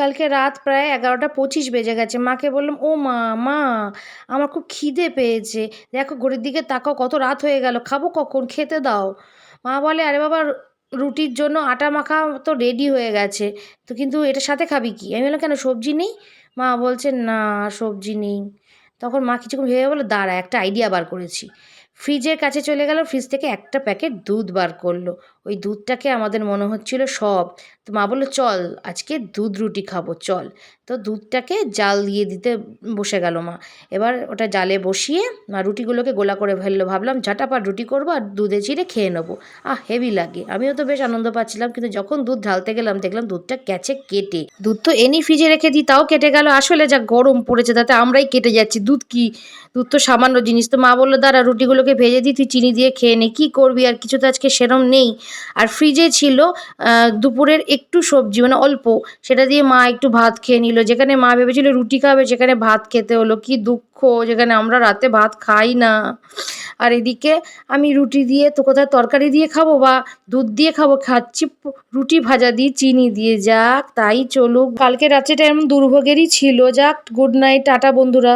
কালকে রাত প্রায় এগারোটা পঁচিশ বেজে গেছে। মাকে বললাম, ও মা মা, আমার খুব খিদে পেয়েছে। দেখো ঘড়ির দিকে তাকাও, কত রাত হয়ে গেল, খাব কখন? খেতে দাও। মা বলে, আরে বাবা, রুটির জন্য আটা মাখা তো রেডি হয়ে গেছে। তো কিন্তু এটার সাথে খাবি কি? আমি বললাম, কেন, সবজি নেই? মা বলছে, না, সবজি নেই। তখন মা কিছুক্ষণ ভেবে বলে দাঁড়া, একটা আইডিয়া বার করেছি। ফ্রিজের কাছে চলে গেল, ফ্রিজ থেকে একটা প্যাকেট দুধ বার করল। ওই দুধটাকে আমাদের মনে হচ্ছিল সব। তো মা বলল, চল, আজকে দুধ রুটি খাব, চল। তো দুধটাকে জাল দিয়ে দিতে বসে গেল মা। এবার ওটা জালে বসিয়ে রুটিগুলোকে গোলা করে ফেলল। ভাবলাম, ঝাটাপাট রুটি করব আর দুধে চিড়ে খেয়ে নেব। আহ, হেভি লাগে। আমিও তো বেশ আনন্দ পাচ্ছিলাম, কিন্তু যখন দুধ ঢালতে গেলাম, দেখলাম দুধটা ক্যাচে কেটে। দুধ তো এনি ফ্রিজে রেখে দিই, তাও কেটে গেল। আসলে যা গরম পড়েছে, তাতে আমরাই কেটে যাচ্ছি। দুধ কি? দুধ তো সামান্য জিনিস। তো মা বলল, দাঁড়া, রুটিগুলোকে ভেজে দিই, তুই চিনি দিয়ে খেয়ে নে। কী করবি? আর কিছু তো আজকে সেরম নেই। আর ফ্রিজে ছিল দুপুরের একটু সবজি মানে অল্প। সেটা দিয়ে মা একটু ভাত খেয়ে নিল। যেখানে মা ভেবেছিল রুটি খাবে, সেখানে ভাত খেতে হলো। কি দুঃখ, যেখানে আমরা রাতে ভাত খাই না। আর এদিকে আমি রুটি দিয়ে তো কোথায় তরকারি দিয়ে খাব বা দুধ দিয়ে খাব? খাচ্ছি রুটি ভাজা দিয়ে চিনি দিয়ে। যাক, তাই চলুক। কালকে রাত্রেটা এমন দুর্ভোগেরই ছিল। যাক গুড নাইট টাটা বন্ধুরা।